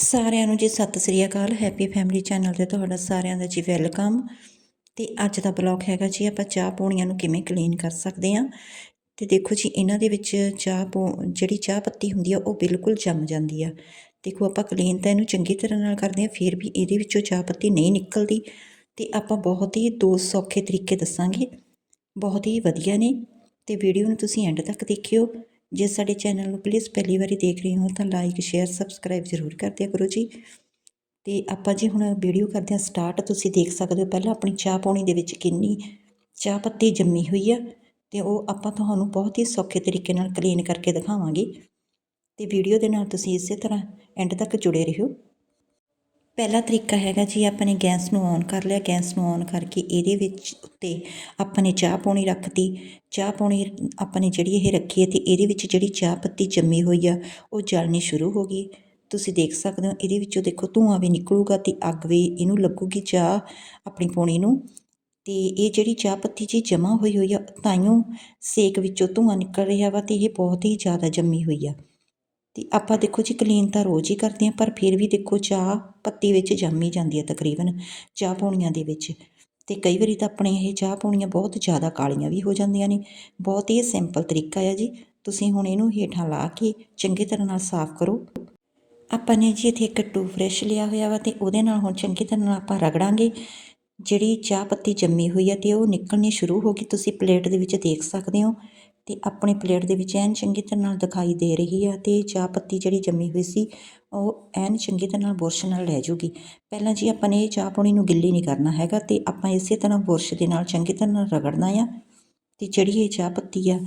ਸਾਰਿਆਂ ਨੂੰ ਜੀ ਸਤਿ ਸ੍ਰੀ ਅਕਾਲ ਹੈਪੀ ਫੈਮਿਲੀ ਚੈਨਲ ਤੇ ਤੁਹਾਡਾ ਸਾਰਿਆਂ ਦਾ ਜੀ ਵੈਲਕਮ ਤੇ ਅੱਜ ਦਾ ਬਲੌਗ ਹੈਗਾ ਜੀ, ਆਪਾਂ ਚਾਹ ਪੂਣੀਆਂ ਨੂੰ ਕਿਵੇਂ ਕਲੀਨ ਕਰ ਸਕਦੇ ਹਾਂ। ਤੇ ਦੇਖੋ ਜੀ, ਇਹਨਾਂ ਦੇ ਵਿੱਚ ਚਾਹ ਪੋ, ਜਿਹੜੀ ਚਾਹ ਪੱਤੀ ਹੁੰਦੀ ਆ, ਉਹ ਬਿਲਕੁਲ ਜੰਮ ਜਾਂਦੀ ਆ। ਦੇਖੋ, ਆਪਾਂ ਕਲੀਨ ਤਾਂ ਇਹਨੂੰ ਚੰਗੀ ਤਰ੍ਹਾਂ ਨਾਲ ਕਰਦੇ ਹਾਂ, ਫਿਰ ਵੀ ਇਹਦੇ ਵਿੱਚੋਂ ਚਾਹ ਪੱਤੀ ਨਹੀਂ ਨਿਕਲਦੀ। ਤੇ ਆਪਾਂ ਬਹੁਤ ਹੀ ਦੋ ਸੌਖੇ ਤਰੀਕੇ ਦੱਸਾਂਗੇ। ਬਹੁਤ ਹੀ ਵਧੀਆ ਨੇ। ਤੇ ਵੀਡੀਓ ਨੂੰ ਤੁਸੀਂ ਐਂਡ ਤੱਕ ਦੇਖਿਓ। ਜੇ ਸਾਡੇ ਚੈਨਲ ਨੂੰ ਪਲੀਜ਼ ਪਹਿਲੀ ਵਾਰੀ ਦੇਖ ਰਹੇ ਹੋ ਤਾਂ ਲਾਈਕ ਸ਼ੇਅਰ ਸਬਸਕ੍ਰਾਈਬ ਜ਼ਰੂਰ ਕਰ ਦਿਆ ਕਰੋ ਜੀ। ਤੇ ਆਪਾਂ ਜੀ ਹੁਣ ਵੀਡੀਓ ਕਰਦੇ ਹਾਂ ਸਟਾਰਟ ਤੁਸੀਂ ਦੇਖ ਸਕਦੇ ਹੋ ਪਹਿਲਾਂ ਆਪਣੀ ਚਾਹ ਪਾਣੀ ਦੇ ਵਿੱਚ ਕਿੰਨੀ ਚਾਹ ਪੱਤੀ ਜੰਮੀ ਹੋਈ ਆ ਤੇ ਉਹ ਆਪਾਂ ਤੁਹਾਨੂੰ ਬਹੁਤ ਹੀ ਸੌਖੇ ਤਰੀਕੇ ਨਾਲ ਕਲੀਨ ਕਰਕੇ ਦਿਖਾਵਾਂਗੇ। ਤੇ ਵੀਡੀਓ ਦੇ ਨਾਲ ਤੁਸੀਂ ਇਸੇ ਤਰ੍ਹਾਂ ਐਂਡ ਤੱਕ ਜੁੜੇ ਰਹੋ। ਪਹਿਲਾ ਤਰੀਕਾ ਹੈਗਾ ਜੀ ਆਪਾਂ ਨੇ ਗੈਸ ਨੂੰ ਔਨ ਕਰ ਲਿਆ। ਗੈਸ ਨੂੰ ਔਨ ਕਰਕੇ ਇਹਦੇ ਵਿੱਚ ਉੱਤੇ ਆਪਾਂ ਨੇ ਚਾਹ ਪਾਣੀ ਰੱਖਤੀ। ਚਾਹ ਪਾਣੀ ਆਪਾਂ ਨੇ ਜਿਹੜੀ ਇਹ ਰੱਖੀ ਹੈ ਤੇ ਇਹਦੇ ਵਿੱਚ ਜਿਹੜੀ ਚਾਹ ਪੱਤੀ ਜੰਮੀ ਹੋਈ ਆ, ਉਹ ਜਲਣੀ ਸ਼ੁਰੂ ਹੋ ਗਈ। ਤੁਸੀਂ ਦੇਖ ਸਕਦੇ ਹੋ, ਇਹਦੇ ਵਿੱਚੋਂ ਦੇਖੋ ਧੂਆਂ ਵੀ ਨਿਕਲੂਗਾ ਤੇ ਅੱਗ ਵੀ ਇਹਨੂੰ ਲੱਗੂਗੀ ਚਾਹ ਆਪਣੀ ਪੌਣੀ ਨੂੰ। ਤੇ ਇਹ ਜਿਹੜੀ ਚਾਹ ਪੱਤੀ ਜੀ ਜਮਾ ਹੋਈ ਹੋਈ ਆ ਤਾਈਓ ਸੇਕ ਵਿੱਚੋਂ ਧੂਆਂ ਨਿਕਲ ਰਿਹਾ ਵਾ ਤੇ ਇਹ ਬਹੁਤ ਹੀ ਜ਼ਿਆਦਾ ਜੰਮੀ ਹੋਈ ਆ। ਤੇ ਆਪਾਂ ਦੇਖੋ ਜੀ ਕਲੀਨ ਤਾਂ ਰੋਜ਼ ਹੀ ਕਰਦੇ ਹਾਂ, ਪਰ ਫਿਰ ਵੀ ਦੇਖੋ ਚਾਹ ਪੱਤੀ ਵਿੱਚ ਜੰਮ ਹੀ ਜਾਂਦੀ ਹੈ ਤਕਰੀਬਨ, ਚਾਹ ਪੌਣੀਆਂ ਦੇ ਵਿੱਚ। ਤੇ ਕਈ ਵਾਰੀ ਤਾਂ ਆਪਣੇ ਇਹ ਚਾਹ ਪੌਣੀਆਂ ਬਹੁਤ ਜ਼ਿਆਦਾ ਕਾਲੀਆਂ ਵੀ ਹੋ ਜਾਂਦੀਆਂ ਨੇ। ਬਹੁਤ ਹੀ ਸਿੰਪਲ ਤਰੀਕਾ ਹੈ ਜੀ। ਤੁਸੀਂ ਹੁਣ ਇਹਨੂੰ ਹੇਠਾਂ ਲਾ ਕੇ ਚੰਗੀ ਤਰ੍ਹਾਂ ਨਾਲ ਸਾਫ਼ ਕਰੋ। ਆਪਾਂ ਨੇ ਜੀ ਇੱਥੇ ਇੱਕ ਟੂ ਫਰੈਸ਼ ਲਿਆ ਹੋਇਆ ਵਾ ਤੇ ਉਹਦੇ ਨਾਲ ਹੁਣ ਚੰਗੀ ਤਰ੍ਹਾਂ ਨਾਲ ਆਪਾਂ ਰਗੜਾਂਗੇ। ਜਿਹੜੀ ਚਾਹ ਪੱਤੀ ਜੰਮੀ ਹੋਈ ਹੈ ਤੇ ਉਹ ਨਿਕਲਣੀ ਸ਼ੁਰੂ ਹੋ ਗਈ, ਤੁਸੀਂ ਪਲੇਟ ਦੇ ਵਿੱਚ ਦੇਖ ਸਕਦੇ ਹੋ। ਤੇ ਆਪਣੀ ਪਲੇਟ ਦੇ ਵਿੱਚ ਐਨ ਚੰਗੀ ਤਰ੍ਹਾਂ ਨਾਲ ਦਿਖਾਈ ਦੇ ਰਹੀ ਆ ਤੇ ਚਾਹ ਪੱਤੀ ਜਿਹੜੀ ਜੰਮੀ ਹੋਈ ਸੀ, ਉਹ ਐਨ ਚੰਗੀ ਤਰ੍ਹਾਂ ਨਾਲ ਬੁਰਸ਼ ਨਾਲ ਲੈ ਜੂਗੀ। ਪਹਿਲਾਂ ਜੀ ਆਪਾਂ ਨੇ ਇਹ ਚਾਹ ਪਾਣੀ ਨੂੰ ਗਿੱਲੀ ਨਹੀਂ ਕਰਨਾ ਹੈਗਾ ਤੇ ਆਪਾਂ ਇਸੇ ਤਰ੍ਹਾਂ ਬੁਰਸ਼ ਦੇ ਨਾਲ ਚੰਗੀ ਤਰ੍ਹਾਂ ਨਾਲ ਰਗੜਨਾ ਆ ਤੇ ਜਿਹੜੀ ਇਹ ਚਾਹ ਪੱਤੀ ਆ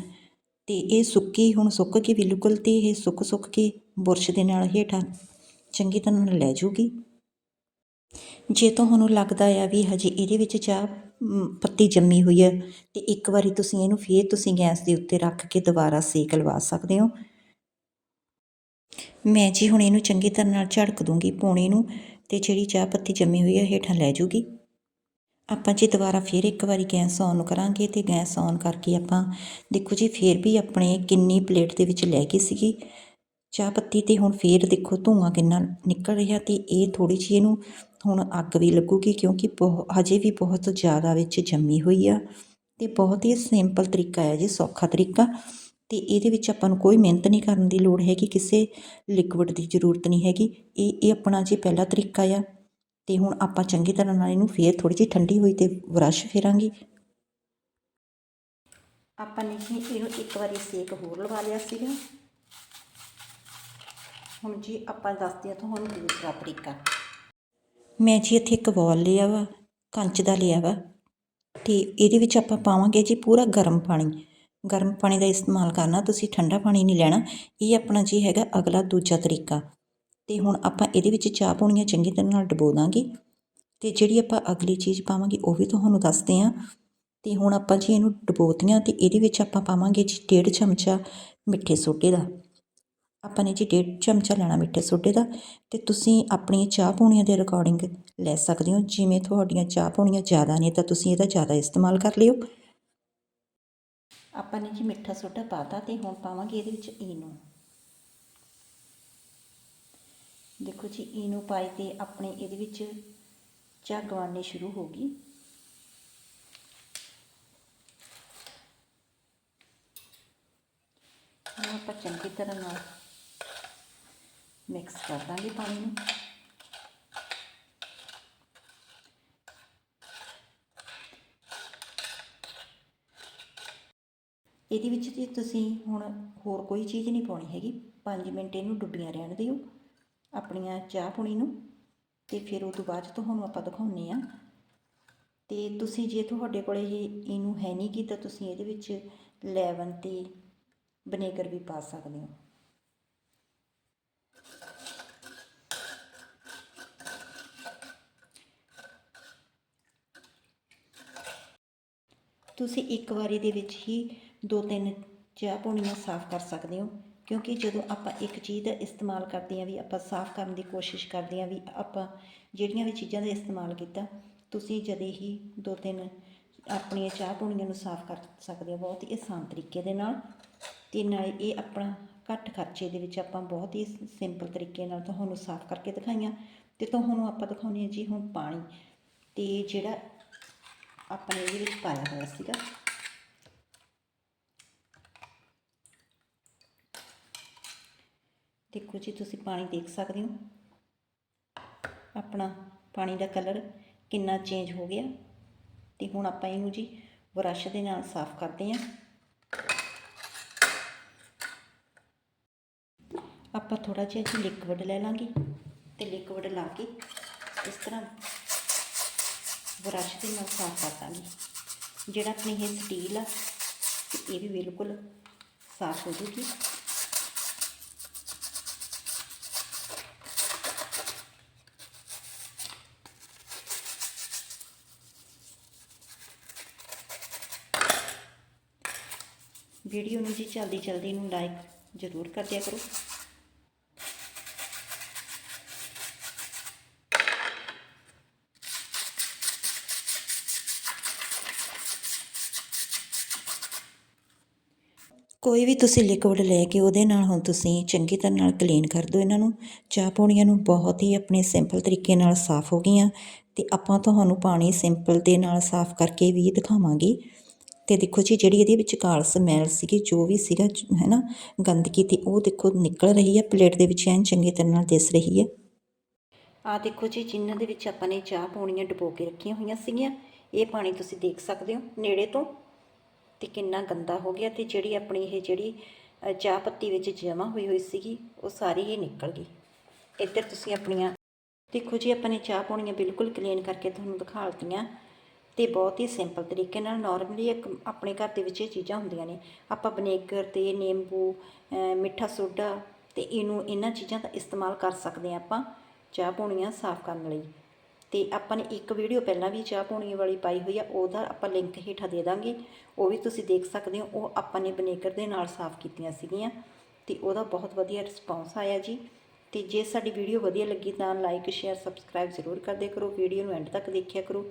ਤੇ ਇਹ ਸੁੱਕੀ ਹੁਣ ਸੁੱਕ ਕੇ ਬਿਲਕੁਲ ਤੇ ਇਹ ਸੁੱਕ ਸੁੱਕ ਕੇ ਬੁਰਸ਼ ਦੇ ਨਾਲ ਹੇਠਾਂ ਚੰਗੀ ਤਰ੍ਹਾਂ ਨਾਲ ਲੈ ਜੂਗੀ। ਜੇ ਤੁਹਾਨੂੰ ਲੱਗਦਾ ਆ ਵੀ ਹਜੇ ਇਹਦੇ ਵਿੱਚ ਚਾਹ ਪੱਤੀ ਜੰਮੀ ਹੋਈ ਹੈ ਤੇ ਇੱਕ ਵਾਰੀ ਤੁਸੀਂ ਇਹਨੂੰ ਫੇਰ ਤੁਸੀਂ ਗੈਸ ਦੇ ਉੱਤੇ ਰੱਖ ਕੇ ਦੁਬਾਰਾ ਸੇਕ ਲਵਾ ਸਕਦੇ ਹੋ। ਮੈਂ ਜੀ ਹੁਣ ਇਹਨੂੰ ਚੰਗੀ ਤਰ੍ਹਾਂ ਨਾਲ ਝੜਕ ਦੂੰਗੀ ਪੌਣੇ ਨੂੰ ਤੇ ਜਿਹੜੀ ਚਾਹ ਪੱਤੀ ਜੰਮੀ ਹੋਈ ਹੈ ਹੇਠਾਂ ਲੈ ਜੂਗੀ। ਆਪਾਂ ਜੀ ਦੁਬਾਰਾ ਫੇਰ ਇੱਕ ਵਾਰੀ ਗੈਸ ਔਨ ਕਰਾਂਗੇ ਤੇ ਗੈਸ ਔਨ ਕਰਕੇ ਆਪਾਂ ਦੇਖੋ ਜੀ ਫੇਰ ਵੀ ਆਪਣੇ ਕਿੰਨੀ ਪਲੇਟ ਦੇ ਵਿੱਚ ਲੈ ਗਈ ਸੀਗੀ। ਚਾਹ ਪੱਤੀ ਤੇ ਹੁਣ ਫੇਰ ਦੇਖੋ ਧੂਆਂ ਕਿੰਨਾ ਨਿਕਲ ਰਿਹਾ ਤੇ ਇਹ ਥੋੜੀ ਜਿਹੀ ਇਹਨੂੰ ਹੁਣ ਅੱਗ ਵੀ ਲੱਗੂਗੀ ਕਿਉਂਕਿ ਬਹੁ, ਹਜੇ ਵੀ ਬਹੁਤ ਜ਼ਿਆਦਾ ਵਿੱਚ ਜੰਮੀ ਹੋਈ ਆ ਤੇ ਬਹੁਤ ਹੀ ਸਿੰਪਲ ਤਰੀਕਾ ਹੈ ਜੀ, ਸੌਖਾ ਤਰੀਕਾ ਤੇ ਇਹਦੇ ਵਿੱਚ ਆਪਾਂ ਨੂੰ ਕੋਈ ਮਿਹਨਤ ਨਹੀਂ ਕਰਨ ਦੀ ਲੋੜ ਹੈਗੀ, ਕਿਸੇ ਲਿਕਵਿਡ ਦੀ ਜ਼ਰੂਰਤ ਨਹੀਂ ਹੈਗੀ, ਇਹ ਇਹ ਆਪਣਾ ਜੀ ਪਹਿਲਾ ਤਰੀਕਾ ਆ ਤੇ ਹੁਣ ਆਪਾਂ ਚੰਗੀ ਤਰ੍ਹਾਂ ਨਾਲ ਇਹਨੂੰ ਫੇਰ ਥੋੜੀ ਜਿਹੀ ਠੰਡੀ ਹੋਈ ਤੇ ਬਰਸ਼ ਫੇਰਾਂਗੇ। ਆਪਾਂ ਨੇ ਇਹਨੂੰ ਇੱਕ ਵਾਰੀ ਸੇਕ ਹੋਰ ਲਵਾ ਲਿਆ ਸੀਗਾ। ਹੁਣ ਜੀ ਆਪਾਂ ਦੱਸਦੇ ਹਾਂ ਤੁਹਾਨੂੰ ਦੂਸਰਾ ਤਰੀਕਾ। ਮੈਂ ਜੀ ਇੱਥੇ ਇੱਕ ਬੋਲ ਲਿਆ ਵਾ, ਕੰਚ ਦਾ ਲਿਆ ਵਾ, ਤੇ ਇਹਦੇ ਵਿੱਚ ਆਪਾਂ ਪਾਵਾਂਗੇ ਜੀ ਪੂਰਾ ਗਰਮ ਪਾਣੀ। ਗਰਮ ਪਾਣੀ ਦਾ ਇਸਤੇਮਾਲ ਕਰਨਾ, ਤੁਸੀਂ ਠੰਡਾ ਪਾਣੀ ਨਹੀਂ ਲੈਣਾ, ਇਹ ਆਪਣਾ ਜੀ ਹੈਗਾ ਅਗਲਾ ਦੂਜਾ ਤਰੀਕਾ। ਤੇ ਹੁਣ ਆਪਾਂ ਇਹਦੇ ਵਿੱਚ ਚਾਹ ਪਾਉਣੀਆਂ ਚੰਗੀ ਤਰ੍ਹਾਂ ਨਾਲ ਡਬੋ ਦਾਂਗੇ। ਤੇ ਜਿਹੜੀ ਆਪਾਂ ਅਗਲੀ ਚੀਜ਼ ਪਾਵਾਂਗੇ, ਉਹ ਵੀ ਤੁਹਾਨੂੰ ਦੱਸਦੇ ਹਾਂ ਤੇ ਹੁਣ ਆਪਾਂ ਜੀ ਇਹਨੂੰ ਡਬੋਤੀਆਂ ਤੇ ਇਹਦੇ ਵਿੱਚ ਆਪਾਂ ਪਾਵਾਂਗੇ ਜੀ ਡੇਢ ਚਮਚਾ ਮਿੱਠੇ ਸੋਡੇ ਦਾ। ਆਪਾਂ ਨੇ ਜੀ ਡੇਢ ਚਮਚਾ ਲੈਣਾ ਮਿੱਠੇ ਸੋਡੇ ਦਾ ਤੇ ਤੁਸੀਂ ਆਪਣੀ ਚਾਹ ਪੂਣੀਆਂ ਦੇ ਅਕੋਰਡਿੰਗ ਲੈ ਸਕਦੇ ਹੋ। ਜਿਵੇਂ ਤੁਹਾਡੀਆਂ ਚਾਹ ਪੂਣੀਆਂ ਜ਼ਿਆਦਾ ਨੇ ਤਾਂ ਤੁਸੀਂ ਇਹਦਾ ਜ਼ਿਆਦਾ ਇਸਤੇਮਾਲ ਕਰ ਲਿਓ। ਆਪਾਂ ਨੇ ਜੀ ਮਿੱਠਾ ਸੋਡਾ ਪਾਤਾ ਤੇ ਹੁਣ ਪਾਵਾਂਗੇ ਇਹਦੇ ਵਿੱਚ ਈਨੋ। ਦੇਖੋ ਜੀ, ਈਨੋ ਪਾਈ ਤੇ ਆਪਣੇ ਇਹਦੇ ਵਿੱਚ ਚਾਹ ਗਵਾਨੀ ਸ਼ੁਰੂ ਹੋ ਗਈ। ਆਪਾਂ ਚੰਗੀ ਤਰ੍ਹਾਂ ਨਾਲ ਮਿਕਸ ਕਰ ਦਾਂਗੇ ਪਾਣੀ ਨੂੰ। ਇਹਦੇ ਵਿੱਚ ਜੀ ਤੁਸੀਂ ਹੁਣ ਹੋਰ ਕੋਈ ਚੀਜ਼ ਨਹੀਂ ਪਾਉਣੀ ਹੈਗੀ। 5 ਮਿੰਟ ਇਹਨੂੰ ਡੁੱਬੀਆਂ ਰਹਿਣ ਦਿਓ ਆਪਣੀਆਂ ਚਾਹ ਪੁਣੀ ਨੂੰ। ਤੇ ਫਿਰ ਉਹ ਤੋਂ ਬਾਅਦ 'ਚ ਤੁਹਾਨੂੰ ਆਪਾਂ ਦਿਖਾਉਂਦੇ ਆ ਤੇ ਤੁਸੀਂ ਜੇ ਤੁਹਾਡੇ ਕੋਲ ਇਹ ਇਹਨੂੰ ਹੈ ਨਹੀਂ ਕੀ ਤਾਂ ਤੁਸੀਂ ਇਹਦੇ ਵਿੱਚ ਲੈਵਨ ਤੇ ਵਿਨੇਗਰ ਵੀ ਪਾ ਸਕਦੇ ਹੋ। ਤੁਸੀਂ ਇੱਕ ਵਾਰੀ ਦੇ ਵਿੱਚ ਹੀ ਦੋ ਤਿੰਨ ਚਾਹ ਪੌਣੀਆਂ ਸਾਫ਼ ਕਰ ਸਕਦੇ ਹੋ, ਕਿਉਂਕਿ ਜਦੋਂ ਆਪਾਂ ਇੱਕ ਚੀਜ਼ ਦਾ ਇਸਤੇਮਾਲ ਕਰਦੇ ਹਾਂ ਵੀ ਆਪਾਂ ਸਾਫ਼ ਕਰਨ ਦੀ ਕੋਸ਼ਿਸ਼ ਕਰਦੇ ਹਾਂ ਵੀ ਆਪਾਂ ਜਿਹੜੀਆਂ ਵੀ ਚੀਜ਼ਾਂ ਦਾ ਇਸਤੇਮਾਲ ਕੀਤਾ, ਤੁਸੀਂ ਜਦੇ ਹੀ ਦੋ ਤਿੰਨ ਆਪਣੀਆਂ ਚਾਹ ਪੌਣੀਆਂ ਨੂੰ ਸਾਫ਼ ਕਰ ਸਕਦੇ ਹੋ ਬਹੁਤ ਹੀ ਆਸਾਨ ਤਰੀਕੇ ਦੇ ਨਾਲ ਤੇ ਨਾਲੇ ਇਹ ਆਪਣਾ ਘੱਟ ਖਰਚੇ ਦੇ ਵਿੱਚ ਆਪਾਂ ਬਹੁਤ ਹੀ ਸਿੰਪਲ ਤਰੀਕੇ ਨਾਲ ਤੁਹਾਨੂੰ ਸਾਫ਼ ਕਰਕੇ ਦਿਖਾਈਆਂ ਤੇ ਤੁਹਾਨੂੰ ਆਪਾਂ ਦਿਖਾਉਂਦੇ ਹਾਂ ਜੀ ਹੁਣ ਪਾਣੀ ਤੇ ਜਿਹੜਾ ਆਪਾਂ ਇਹਦੇ ਵਿੱਚ ਪਾਇਆ ਹੋਇਆ ਸੀਗਾ। ਦੇਖੋ ਜੀ, ਤੁਸੀਂ ਪਾਣੀ ਦੇਖ ਸਕਦੇ ਹੋ। ਆਪਣਾ ਪਾਣੀ ਦਾ ਕਲਰ ਕਿੰਨਾ ਚੇਂਜ ਹੋ ਗਿਆ। ਤੇ ਹੁਣ ਆਪਾਂ ਇਹਨੂੰ ਜੀ ਬਰਸ਼ ਦੇ ਨਾਲ ਸਾਫ਼ ਕਰਦੇ ਹਾਂ। ਆਪਾਂ ਥੋੜਾ ਜਿਹਾ ਜੀ ਲਿਕਵਿਡ ਲੈ ਲਾਂਗੇ ਤੇ ਲਿਕਵਿਡ ਲਾ ਕੇ ਇਸ ਤਰ੍ਹਾਂ ਬਰਸ਼ ਦੇ ਨਾਲ ਸਾਫ਼ ਕਰ ਦਾਂਗੇ। ਜਿਹੜਾ ਆਪਣੀ ਇਹ ਸਟੀਲ ਆ ਤੇ ਇਹ ਵੀ ਬਿਲਕੁਲ ਸਾਫ਼ ਹੋ ਜੂਗੀ। ਵੀਡੀਓ ਨੂੰ ਜੀ ਜਲਦੀ ਜਲਦੀ ਨੂੰ ਲਾਈਕ ਜ਼ਰੂਰ ਕਰ। ਕੋਈ ਵੀ ਤੁਸੀਂ ਲਿਕਵਿਡ ਲੈ ਕੇ ਉਹਦੇ ਨਾਲ ਹੁਣ ਤੁਸੀਂ ਚੰਗੀ ਤਰ੍ਹਾਂ ਨਾਲ ਕਲੀਨ ਕਰ ਦਿਓ ਇਹਨਾਂ ਨੂੰ। ਚਾਹ ਪੌਣੀਆਂ ਨੂੰ ਬਹੁਤ ਹੀ ਆਪਣੇ ਸਿੰਪਲ ਤਰੀਕੇ ਨਾਲ ਸਾਫ਼ ਹੋ ਗਈਆਂ ਤੇ ਆਪਾਂ ਤੁਹਾਨੂੰ ਪਾਣੀ ਸਿੰਪਲ ਦੇ ਨਾਲ ਸਾਫ਼ ਕਰਕੇ ਵੀ ਦਿਖਾਵਾਂਗੇ। ਤੇ ਦੇਖੋ ਜੀ, ਜਿਹੜੀ ਇਹਦੇ ਵਿੱਚ ਕਾਲ ਸਮੈਲ ਸੀਗੀ, ਜੋ ਵੀ ਸੀਗਾ ਹੈ ਨਾ ਗੰਦਗੀ ਤੇ ਉਹ ਦੇਖੋ ਨਿਕਲ ਰਹੀ ਹੈ ਪਲੇਟ ਦੇ ਵਿੱਚ ਐਨ ਚੰਗੀ ਤਰ੍ਹਾਂ ਨਾਲ ਦਿਸ ਰਹੀ ਹੈ ਆ ਦੇਖੋ ਜੀ, ਜਿਨ੍ਹਾਂ ਦੇ ਵਿੱਚ ਆਪਾਂ ਨੇ ਚਾਹ ਪੌਣੀਆਂ ਡੁਬੋ ਕੇ ਰੱਖੀਆਂ ਹੋਈਆਂ ਸੀਗੀਆਂ, ਇਹ ਪਾਣੀ ਤੁਸੀਂ ਦੇਖ ਸਕਦੇ ਹੋ ਨੇੜੇ ਤੋਂ। ਤੇ ਕਿੰਨਾ ਗੰਦਾ ਹੋ ਗਿਆ ਤੇ ਜਿਹੜੀ ਆਪਣੀ ਇਹ ਜਿਹੜੀ ਚਾਹ ਪੱਤੀ ਵਿੱਚ ਜਮਾ ਹੋਈ ਹੋਈ ਸੀਗੀ, ਉਹ ਸਾਰੀ ਹੀ ਨਿਕਲ ਗਈ। ਇੱਧਰ ਤੁਸੀਂ ਆਪਣੀਆਂ, ਦੇਖੋ ਜੀ, ਆਪਾਂ ਨੇ ਚਾਹ ਪਾਉਣੀਆਂ ਬਿਲਕੁਲ ਕਲੀਨ ਕਰਕੇ ਤੁਹਾਨੂੰ ਦਿਖਾ ਦਿੱਤੀਆਂ ਤੇ ਬਹੁਤ ਹੀ ਸਿੰਪਲ ਤਰੀਕੇ ਨਾਲ ਨਾਰਮਲੀ ਇੱਕ ਆਪਣੇ ਘਰ ਦੇ ਵਿੱਚ ਇਹ ਚੀਜ਼ਾਂ ਹੁੰਦੀਆਂ ਨੇ। ਆਪਾਂ ਵਿਨੇਗਰ ਤੇ ਨਿੰਬੂ ਮਿੱਠਾ ਸੋਡਾ ਤੇ ਇਹਨੂੰ ਇਹਨਾਂ ਚੀਜ਼ਾਂ ਦਾ ਇਸਤੇਮਾਲ ਕਰ ਸਕਦੇ ਹਾਂ ਆਪਾਂ ਚਾਹ ਪੌਣੀਆਂ ਸਾਫ਼ ਕਰਨ ਲਈ। ਤੇ ਆਪਾਂ ਨੇ ਇੱਕ ਵੀਡੀਓ ਪਹਿਲਾਂ ਵੀ ਚਾਹ ਪਾਉਣੀ ਵਾਲੀ ਪਾਈ ਹੋਈ ਆ, ਉਹਦਾ ਆਪਾਂ ਲਿੰਕ ਹੇਠਾਂ ਦੇ ਦਾਂਗੇ। ਉਹ ਵੀ ਤੁਸੀਂ ਦੇਖ ਸਕਦੇ ਹੋ, ਉਹ ਆਪਾਂ ਨੇ ਬਨੇਕਰ ਦੇ ਨਾਲ ਸਾਫ਼ ਕੀਤੀਆਂ ਸੀਗੀਆਂ ਤੇ ਉਹਦਾ ਬਹੁਤ ਵਧੀਆ ਰਿਸਪੌਂਸ ਆਇਆ ਜੀ। ਤੇ ਜੇ ਸਾਡੀ ਵੀਡੀਓ ਵਧੀਆ ਲੱਗੀ ਤਾਂ ਲਾਈਕ ਸ਼ੇਅਰ ਸਬਸਕ੍ਰਾਈਬ ਜ਼ਰੂਰ ਕਰਦੇ ਕਰੋ। ਵੀਡੀਓ ਨੂੰ ਐਂਡ ਤੱਕ ਦੇਖਿਆ ਕਰੋ।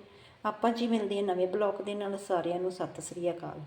ਆਪਾਂ ਜੀ ਮਿਲਦੇ ਹਾਂ ਨਵੇਂ ਬਲੌਗ ਦੇ ਨਾਲ, ਸਾਰਿਆਂ ਨੂੰ ਸਤਿ ਸ੍ਰੀ ਅਕਾਲ।